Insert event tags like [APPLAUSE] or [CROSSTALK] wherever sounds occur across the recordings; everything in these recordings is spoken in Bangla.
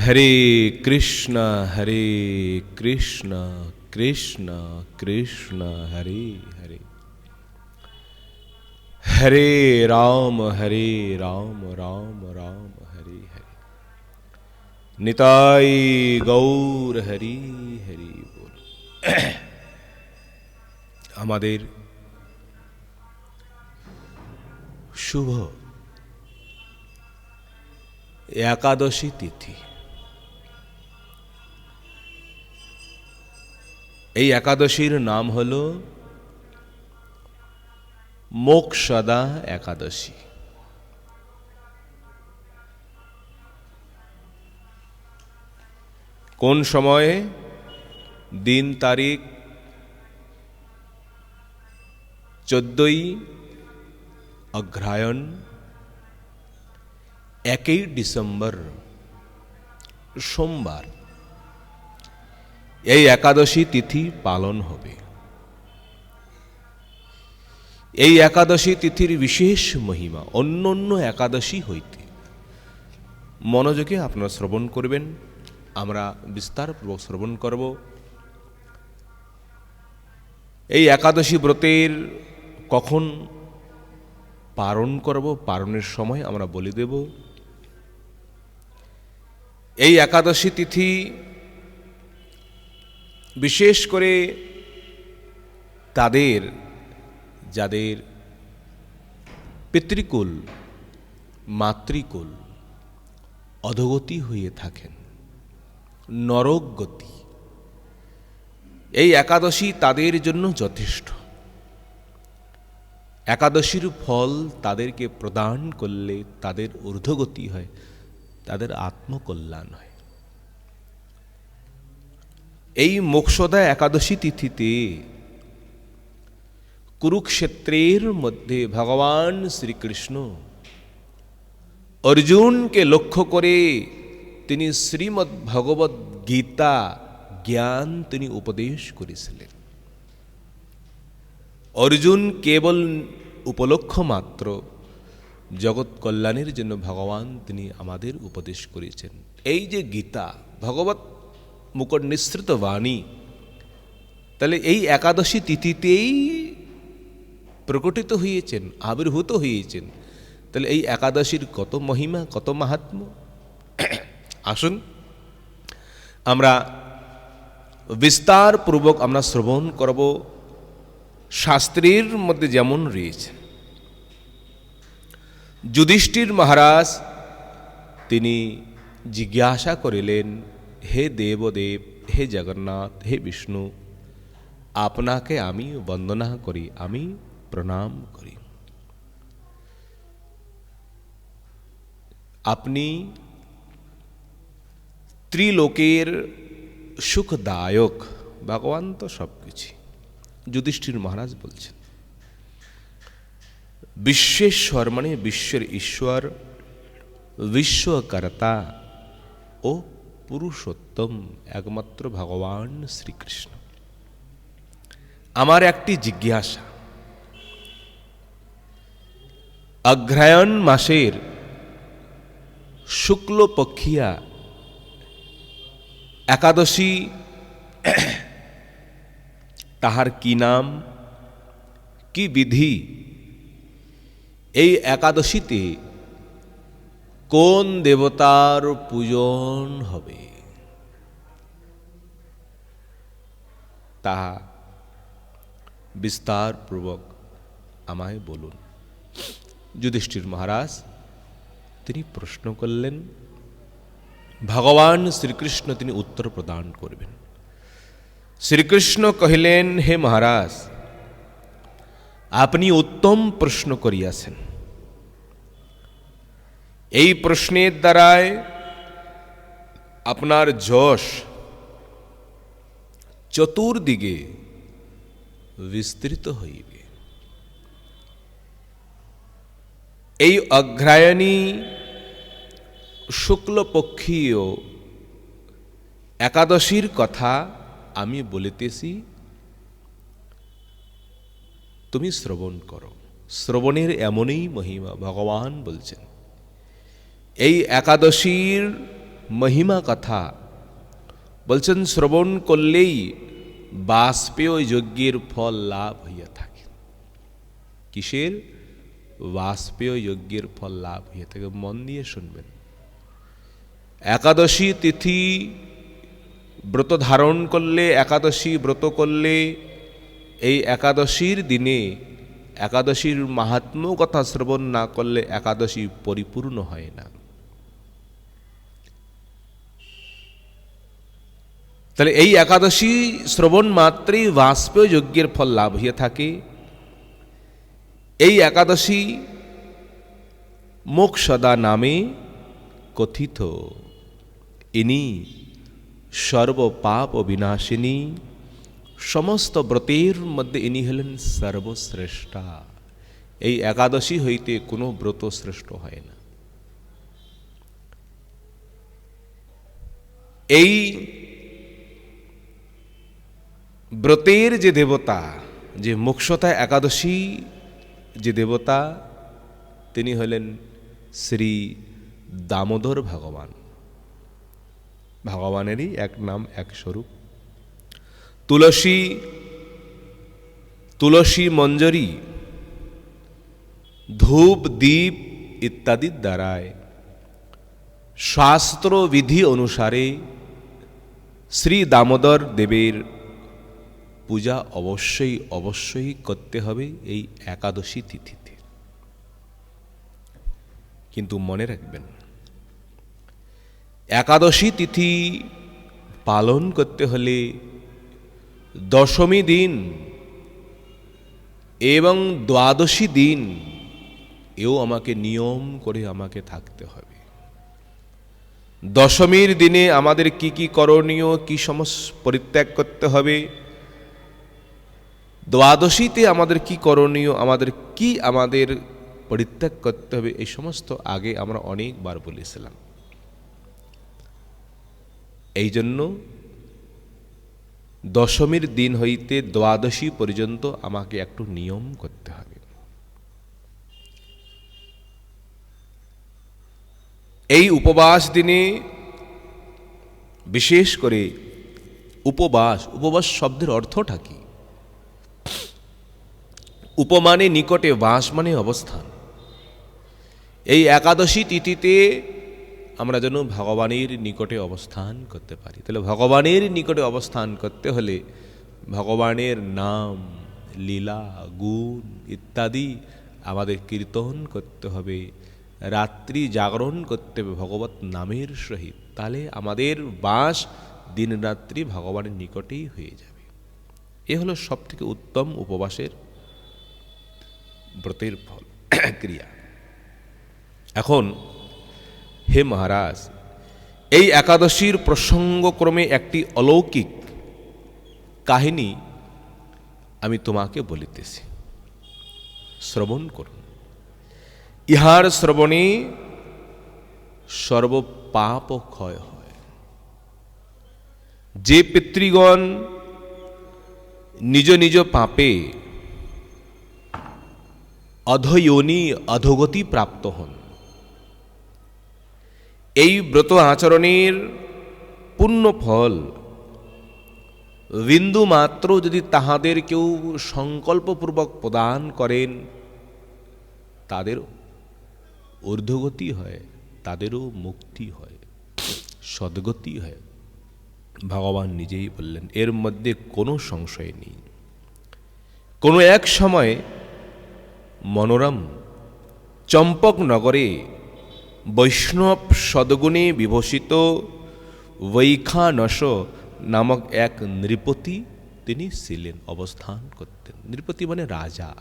হরে কৃষ্ণ হরে কৃষ্ণ কৃষ্ণ কৃষ্ণ হরে হরে হরে রাম হরে রাম রাম রাম হরে হরে নিতাই গৌর হরি হরি বল আমাদের শুভ একাদশী তিথি এই একাদশীর নাম হল মোক্ষদা একাদশী। কোন সময়ে? দিন তারিখ চোদ্দই অগ্রায়ণ একই ডিসেম্বর, সোমবার। এই একাদশী তিথি পালন হবে। এই একাদশী তিথির বিশেষ মহিমা অন্য অন্য একাদশী হইতে। মনোযোগে আপনারা শ্রবণ করবেন। আমরা বিস্তারপূর্বক শ্রবণ করব। এই একাদশী ব্রতের কখন পালন করব, পালনের সময় আমরা বলে দেব। এই একাদশী তিথি বিশেষ করে তাদের, যাদের পিতৃকুল, মাতৃকুল অধগতি হয়ে থাকেন নরক গতি এই একাদশী তাদের জন্য যথেষ্ট। একাদশীর ফল তাদেরকে প্রদান করলে তাদের ঊর্ধ্বগতি হয়, তাদের আত্মকল্যাণ হয়। এই মোক্ষদা একাদশী তিথিতে কুরুক্ষেত্রের মধ্যে ভগবান শ্রীকৃষ্ণ অর্জুনকে লক্ষ্য করে তিনি শ্রীমদ্ ভগবত গীতা জ্ঞান তিনি উপদেশ করেছিলেন। অর্জুন কেবল উপলক্ষ মাত্র জগৎ কল্যাণের জন্য ভগবান তিনি আমাদের উপদেশ করেছেন। এই যে গীতা ভগবত মুকট নিঃসৃত বাণী। তাহলে এই একাদশী তিথিতেই প্রকটিত হয়েছেন আবির্ভূত হয়েছেন তাহলে এই একাদশীর কত মহিমা, কত মাহাত্ম? আসুন, আমরা বিস্তারপূর্বক আমরা শ্রবণ করব শাস্ত্রের মধ্যে যেমন রয়েছে। যুধিষ্ঠির মহারাজ, তিনি জিজ্ঞাসা করিলেন হে দেবদেব, হে জগন্নাথ, হে বিষ্ণু, আপনাকে আমি বন্দনা করি, আমি প্রণাম করি। আপনি ত্রিলোকের সুখদায়ক, ভগবান তো সব কিছু যুধিষ্ঠির মহারাজ বলছেন। বিশ্বেশ্বর মানে বিশ্বের ঈশ্বর, বিশ্বকর্তা ও পুরুষোত্তম একমাত্র ভগবান শ্রীকৃষ্ণ। আমার একটি জিজ্ঞাসা। অগ্রায়ণ মাসের শুক্লপক্ষিয়া একাদশী তাহার কি নাম, কি বিধি, এই একাদশীতে কোন দেবতার পূজন হবে? তাহা বিস্তারপূর্বক আমায় বলুন। যুধিষ্ঠির মহারাজ, তিনি প্রশ্ন করলেন, ভগবান শ্রীকৃষ্ণ তিনি উত্তর প্রদান করবেন। শ্রীকৃষ্ণ কহিলেন, হে মহারাজ, আপনি উত্তম প্রশ্ন করিয়াছেন। এই প্রশ্নের দ্বারায় আপনার যশ চতুর্দিকে বিস্তৃত হইবে। এই অগ্রায়ণী শুক্লপক্ষীয় একাদশীর কথা আমি বলিতেছি, তুমি শ্রবণ করো। শ্রবণের এমনই মহিমা ভগবান বলছেন। এই একাদশীর মহিমা কথা। বলছেন, শ্রবণ করলেই বাষ্পেয় যজ্ঞের ফল লাভ হইয়া থাকে। কিসের? বাষ্পেয় যজ্ঞের ফল লাভ হইয়া থাকে। মন দিয়ে শুনবেন। একাদশী তিথি ব্রত ধারণ করলে, একাদশী ব্রত করলে, এই একাদশীর দিনে একাদশীর মাহাত্ম্য কথা শ্রবণ না করলে একাদশী পরিপূর্ণ হয় না। তাহলে এই একাদশী শ্রবণ মাত্রেই বাষ্পেয় যজ্ঞের ফল লাভ হয়ে থাকে। এই একাদশী মোক্ষদা নামে কথিত। ইনি সর্বপাপ বিনাশিনী সমস্ত ব্রতের মধ্যে ইনি হলেন সর্বশ্রেষ্ঠা। এই একাদশী হইতে কোনো ব্রত শ্রেষ্ঠ হয় না। এই ব্রতের যে দেবতা, যে মোক্ষতা একাদশী যে দেবতা, তিনি হলেন শ্রী দামোদর ভগবান। ভগবানেরই এক নাম, এক স্বরূপ। তুলসী তুলসী মঞ্জরি, ধূপ দ্বীপ ইত্যাদির দ্বারায় শাস্ত্র বিধি অনুসারে শ্রী দামোদর দেবের পূজা অবশ্যই অবশ্যই করতে হবে এই একাদশী তিথিতে। কিন্তু মনে রাখবেন, একাদশী তিথি পালন করতে হলে দশমী দিন এবং দ্বাদশী দিন এও আমাকে নিয়ম করে আমাকে থাকতে হবে। দশমীর দিনে আমাদের কি কি করণীয়, কি সমস্ত পরিত্যাগ করতে হবে দ্বাদশীতে আমাদের কি করণীয়, আমাদের কি আমাদের পরিত্যাগ করতে হবে, এই সমস্ত আগে আমরা অনেকবার বলেছিলাম। এই জন্য দশমীর দিন হইতে দ্বাদশী পর্যন্ত আমাকে একটু নিয়ম করতে হবে। এই উপবাস দিনে বিশেষ করে উপবাস উপবাস শব্দের অর্থটা কি? উপমানে নিকটে বাস মানে অবস্থান। এই একাদশী তিথিতে আমরা যেন ভগবানের নিকটে অবস্থান করতে পারি। তাহলে ভগবানের নিকটে অবস্থান করতে হলে ভগবানের নাম, লীলা, গুণ ইত্যাদি আমাদের কীর্তন করতে হবে, রাত্রি জাগরণ করতে হবে ভগবত নামের সহিত। তাহলে আমাদের বাস দিন রাত্রি ভগবানের নিকটেই হয়ে যাবে। এ হলো সব থেকে উত্তম উপবাসের ব্রতের ফল, [CLEARS THROAT] ক্রিয়া। এখন, হে মহারাজ, এই একাদশীর প্রসঙ্গক্রমে একটি অলৌকিক কাহিনী আমি তোমাকে বলিতেছি। শ্রবণ করুন। ইহার শ্রবণে সর্বপাপ ক্ষয় হয়। যে পিতৃগণ নিজ নিজ পাপে অধয়োনি অধোগতি প্রাপ্ত হন। এই ব্রত আচরণের পূর্ণ ফল বিন্দু যদি তাহাদের কেউ সংকল্পপূর্বক প্রদান করেন তাদের ঊর্ধ্বগতি হয়, তাদেরও মুক্তি হয়, সদ্গতি হয়। ভগবান নিজেই বললেন, এর মধ্যে কোনো সংশয় নেই। কোনো এক সময় মনোরম। চম্পকনগরে বৈষ্ণব সদগুণে বিভূষিত বৈখানস নামক এক নৃপতি তিনি ছিলেন, অবস্থান করতেন। নৃপতি মানে রাজা।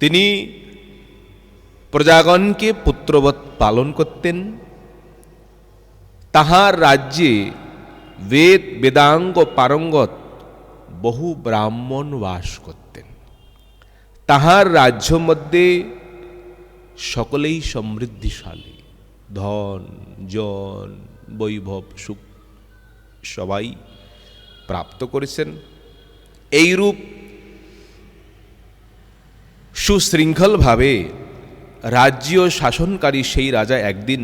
তিনি প্রজাগণকে পুত্রবৎ পালন করতেন। তাহার রাজ্যে বেদ, বেদাঙ্গ, পারঙ্গত বহু ব্রাহ্মণ বাস করতেন। তাহার রাজ্য মধ্যে সকলেই সমৃদ্ধিশালী। ধন, জন, বৈভব, সুখ সবাই প্রাপ্ত করেছেন। এইরূপ সুশৃঙ্খলভাবে রাজ্য শাসনকারী সেই রাজা একদিন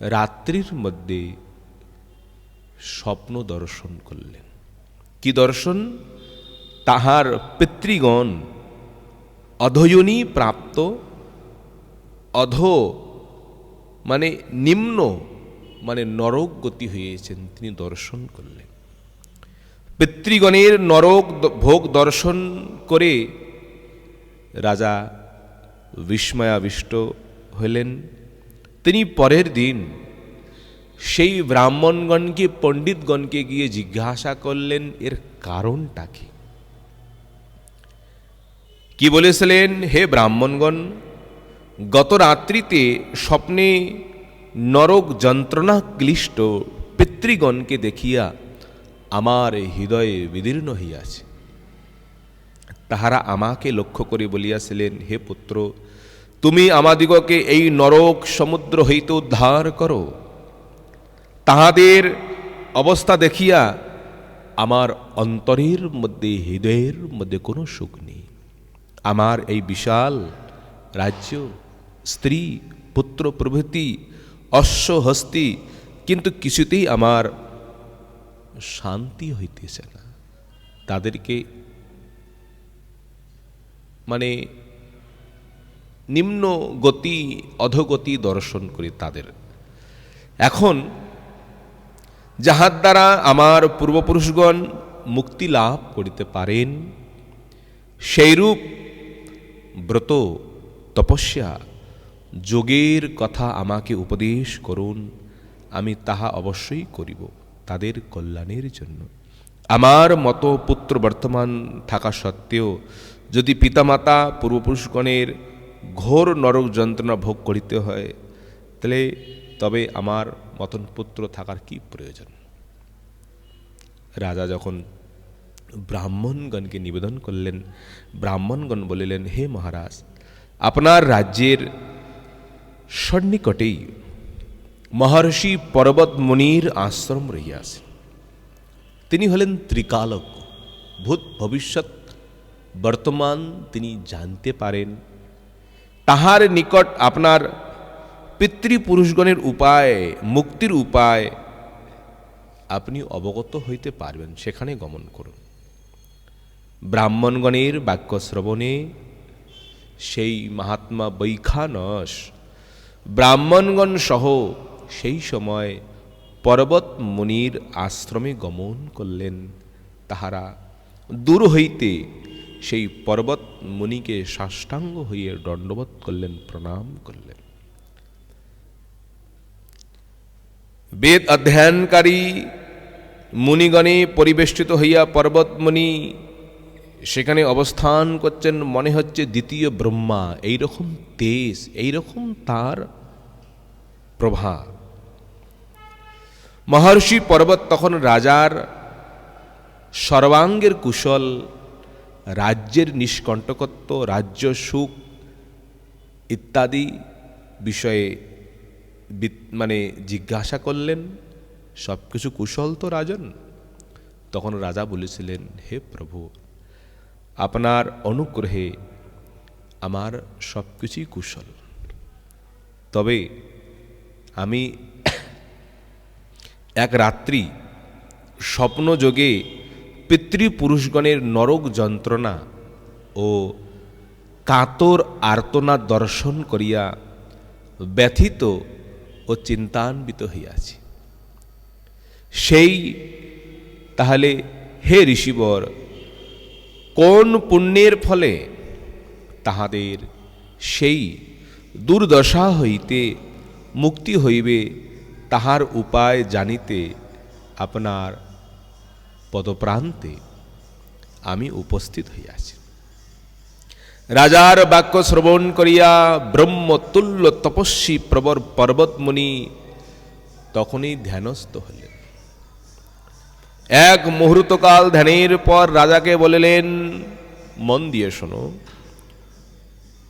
রাত্রির মধ্যে স্বপ্ন দর্শন করলেন। কি দর্শন? তাহার পিতৃগণ অধয়নী প্রাপ্ত, অধ মানে নিম্ন মানে নরক গতি হয়েছেন, তিনি দর্শন করলেন। পিতৃগণের নরক ভোগ দর্শন করে রাজা বিস্ময়াবিষ্ট হলেন। তিনি পরের দিন সেই ব্রাহ্মণগণকে, পণ্ডিতগণকে গিয়ে জিজ্ঞাসা করলেন, এর কারণটা কি? কি বলেছিলেন হে ব্রাহ্মণগণ? গত রাত্রিতে স্বপ্নে নরক যন্ত্রণা ক্লিষ্ট পিতৃগণকে দেখিয়া আমার হৃদয়ে বিদীর্ণ হইয়াছে। তাহারা আমাকে লক্ষ্য করে বলিয়াছিলেন, হে পুত্র, তুমি আমাদিগকে এই নরক সমুদ্র হইতে উদ্ধার করো। তাহাদের অবস্থা দেখিয়া আমার অন্তরের মধ্যে, হৃদয়ের মধ্যে কোনো সুখ নেই। আমার এই বিশাল রাজ্য, স্ত্রী, পুত্র প্রভৃতি অশ্ব হস্তি কিন্তু কিছুতেই আমার শান্তি হইতেছে না। তাদেরকে মানে নিম্ন গতি, অধগতি দর্শন করি তাদের। এখন যাহার দ্বারা আমার পূর্বপুরুষগণ মুক্তি লাভ করিতে পারেন, সেইরূপ ব্রত, তপস্যা, যোগের কথা আমাকে উপদেশ করুন, আমি তাহা অবশ্যই করিব তাদের কল্যাণের জন্য। আমার মতো পুত্র বর্তমান থাকা সত্ত্বেও, যদি পিতামাতা পূর্বপুরুষগণের ঘোর নরক যন্ত্রণা ভোগ করিতে হয়, তাহলে তবে আমার মতন পুত্র থাকার কি প্রয়োজন? রাজা যখন ব্রাহ্মণগণকে নিবেদন করলেন। ব্রাহ্মণগণ বলিলেন, হে মহারাজ, আপনার রাজ্যের সন্নিকটেই মহর্ষি পর্বত মুনির আশ্রম রহিয়াছে। তিনি হলেন ত্রিকালক ভূত ভবিষ্যৎ বর্তমান তিনি জানতে পারেন। তাহার নিকট আপনার পিতৃপুরুষগণের উপায়, মুক্তির উপায় আপনি অবগত হইতে পারবেন। সেখানে গমন করুন। ব্রাহ্মণগণের বাক্য শ্রবণে সেই মহাত্মা বৈখানস ব্রাহ্মণগণ সহ সেই সময় পর্বত মুনির আশ্রমে গমন করলেন। তাহারা দূর হইতে সেই পর্বত মুনিকে সাষ্টাঙ্গ হইয়ে দণ্ডবোধ করলেন, প্রণাম করলেন। বেদ অধ্যয়নকারী মুনিগণে পরিবেষ্টিত হইয়া পর্বতমণি সেখানে অবস্থান করছেন মনে হচ্ছে দ্বিতীয় ব্রহ্মা। এইরকম তেজ, এইরকম তার প্রভা মহর্ষি পর্বত তখন রাজার সর্বাঙ্গের কুশল, রাজ্যের নিষ্কণ্টকত্ব, রাজ্য সুখ ইত্যাদি বিষয়ে মানে জিজ্ঞাসা করলেন। সব কিছু কুশল তো রাজন। তখন রাজা বলেছিলেন, হে প্রভু আপনার অনুগ্রহে আমার সব কিছুই কুশল। তবে আমি এক রাত্রি স্বপ্নযোগে পিতৃপুরুষগণের নরক যন্ত্রণা ও কাতর আর্তনা দর্শন করিয়া ব্যথিত ও চিন্তান্বিত হইয়াছি। সেই তাহলে হে ঋষিবর কোন পুণ্যের ফলে তাহাদের সেই দুর্দশা হইতে মুক্তি হইবে তাহার উপায় জানিতে আপনার পদপ্রান্তে আমি উপস্থিত হইয়াছি। রাজার বাক্য শ্রবণ করিয়া ব্রহ্মতুল্য তপস্বী প্রবর পর্বতমণি তখনই ধ্যানস্থ হলেন। এক মুহূর্তকাল ধ্যানের পর রাজাকে বলিলেন, মন দিয়ে শোনো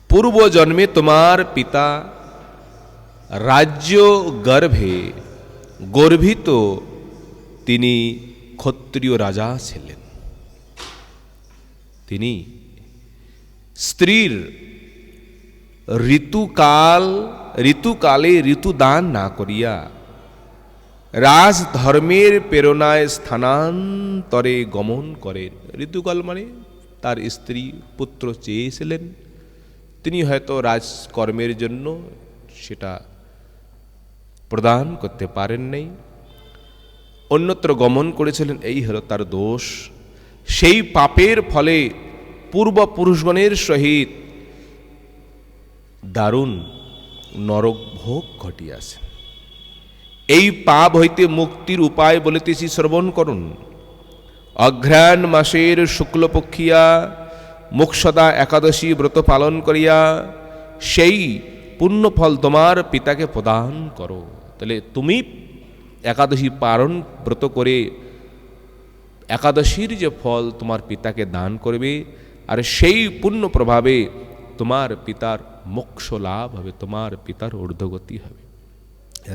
পূর্ব জন্মে তোমার পিতা রাজ্য গর্ভে গর্ভিত তিনি ক্ষত্রিয় রাজা ছিলেন। তিনি স্ত্রীর ঋতুকাল, ঋতুকালে ঋতুদান না করিয়া রাজ ধর্মের প্রেরণায় স্থানান্তরে গমন করেন। ঋতুকাল মানে তার স্ত্রী পুত্র চেয়েছিলেন। তিনি হয়তো রাজকর্মের জন্য সেটা প্রদান করতে পারেন নাই। অন্যত্র গমন করেছিলেন, এই হলো তার দোষ। সেই পাপের ফলে পূর্বপুরুষগণের সহিত দারুণ নরক ভোগ ঘটিয়াছে। এই পাপ হইতে মুক্তির উপায় বলিতেছি শ্রবণ করুন। অঘ্রাণ মাসের শুক্লপক্ষিয়া মুক্ষদা একাদশী ব্রত পালন করিয়া, সেই পুণ্যফল তোমার পিতাকে প্রদান করো। তাহলে তুমি একাদশী পালন, ব্রত করে একাদশীর যে ফল তোমার পিতাকে দান করবে, আর সেই পুণ্য প্রভাবে তোমার পিতার মোক্ষ লাভ হবে, তোমার পিতার ঊর্ধ্বগতি হবে।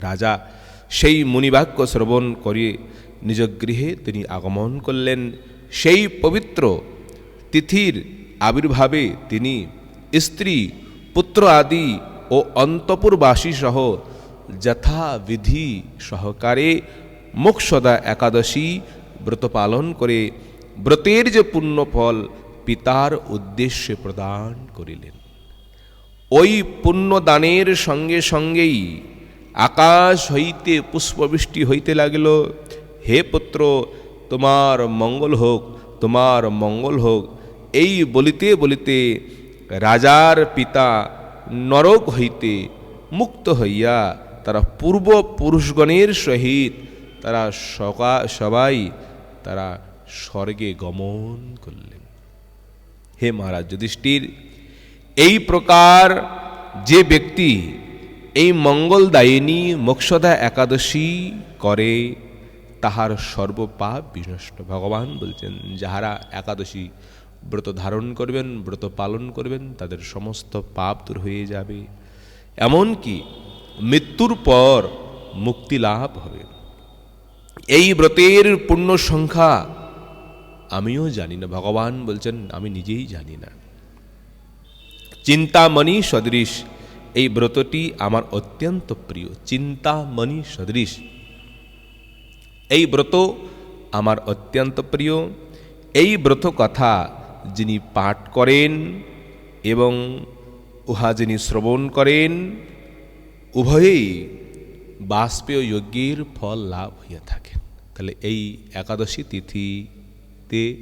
রাজা সেই মুনিবাক্য শ্রবণ করে নিজ গৃহে তিনি আগমন করলেন। সেই পবিত্র তিথির আবির্ভাবে তিনি স্ত্রী, পুত্র আদি ও অন্তপুরবাসী সহ যথাবিধি সহকারে মোক্ষদা একাদশী ব্রত পালন করে ব্রতের যে পুণ্য ফল পিতার উদ্দেশ্যে প্রদান করিলেন। ওই পুণ্যদানের সঙ্গে সঙ্গেই আকাশ হইতে পুষ্পবৃষ্টি হইতে লাগিল। হে পুত্র, তোমার মঙ্গল হোক, তোমার মঙ্গল হোক। এই বলিতে বলিতে রাজার পিতা নরক হইতে মুক্ত হইয়া তারা পূর্ব পুরুষগণের সহিত তারা সকা, সবাই তারা স্বর্গে গমন করলেন। হে মহারাজ যুধিষ্ঠির, এই প্রকার যে ব্যক্তি এই মঙ্গলদায়িনী মোক্ষদা একাদশী করে, তাহার সর্বপাপ বিনষ্ট ভগবান বলছেন, যাহারা একাদশী ব্রত ধারণ করবেন, ব্রত পালন করবেন, তাদের সমস্ত পাপ দূর হয়ে যাবে। এমনকি মৃত্যুর পর মুক্তি লাভ হবে। এই ব্রতের পূর্ণ সংখ্যা আমিও জানি না। ভগবান বলছেন, আমি নিজেই জানি না। চিন্তামণি সদৃশ এই ব্রতটি আমার অত্যন্ত প্রিয়। চিন্তামণি সদৃশ। এই ব্রত আমার অত্যন্ত প্রিয়। এই ব্রত কথা যিনি পাঠ করেন এবং উহা যিনি শ্রবণ করেন, উভয়েই বাষ্পেয় যজ্ঞের ফল লাভ হইয়া থাকেন। তাহলে এই একাদশী তিথিতে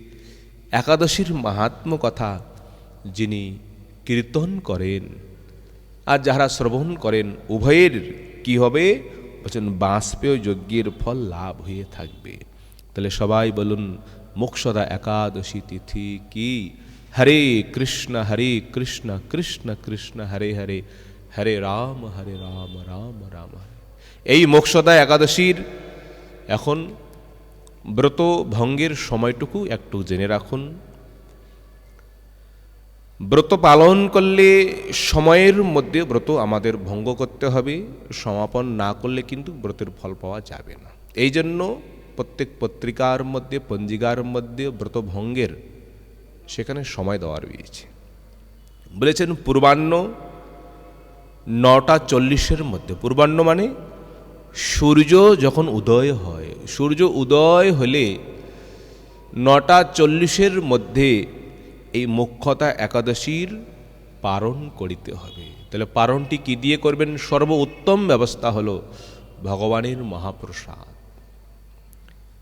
একাদশীর মাহাত্ম কথা যিনি কীর্তন করেন আর যাহারা শ্রবণ করেন, উভয়ের কি হবে? বলছেন বাষ্পেয় যজ্ঞের ফল লাভ হয়ে থাকবে। তাহলে সবাই বলুন, মোক্ষদা একাদশী তিথি কি? হরে কৃষ্ণ হরে কৃষ্ণ কৃষ্ণ কৃষ্ণ, হরে হরে হরে রাম হরে রাম রাম রাম। হরে এই মোক্ষদা একাদশীর এখন ব্রত ভঙ্গের সময়টুকু একটু জেনে রাখুন। ব্রত পালন করলে সময়ের মধ্যে ব্রত আমাদের ভঙ্গ করতে হবে, সমাপন না করলে কিন্তু ব্রতের ফল পাওয়া যাবে না। এই জন্য প্রত্যেক পত্রিকার মধ্যে, পঞ্জিকার মধ্যে ব্রত ভঙ্গের সেখানে সময় দেওয়া রয়েছে। বলেছেন পূর্বাহ্ন নটা চল্লিশের মধ্যে। পূর্বাহ্ন মানে সূর্য যখন উদয় হয়, সূর্য উদয় হলে নটা চল্লিশের মধ্যে এই মুখ্যতা একাদশীর পারণ করিতে হবে। তাহলে পারণটি কি দিয়ে করবেন? সর্ব উত্তম ব্যবস্থা হলো ভগবানের মহাপ্রসাদ।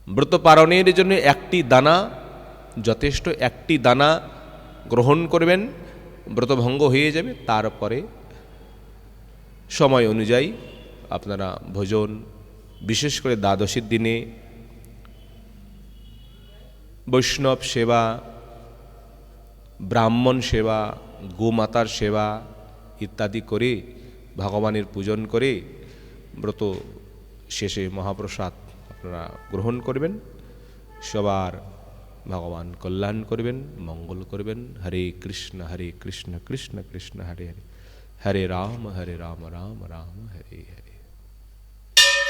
ব্রত পারণের জন্য একটি দানা, যথেষ্ট একটি দানা গ্রহণ করবেন ব্রতভঙ্গ হয়ে যাবে, তারপরে সময় অনুযায়ী আপনারা ভোজন, বিশেষ করে দ্বাদশীর দিনে বৈষ্ণব সেবা ব্রাহ্মণ সেবা, গোমাতার সেবা ইত্যাদি করে ভগবানের পূজন করে ব্রত শেষে মহাপ্রসাদ আপনারা গ্রহণ করবেন। সবার ভগবান কল্যাণ করবেন, মঙ্গল করবেন। হরে কৃষ্ণ হরে কৃষ্ণ কৃষ্ণ কৃষ্ণ, হরে হরে। হরে রাম হরে রাম রাম রাম, হরে হরে।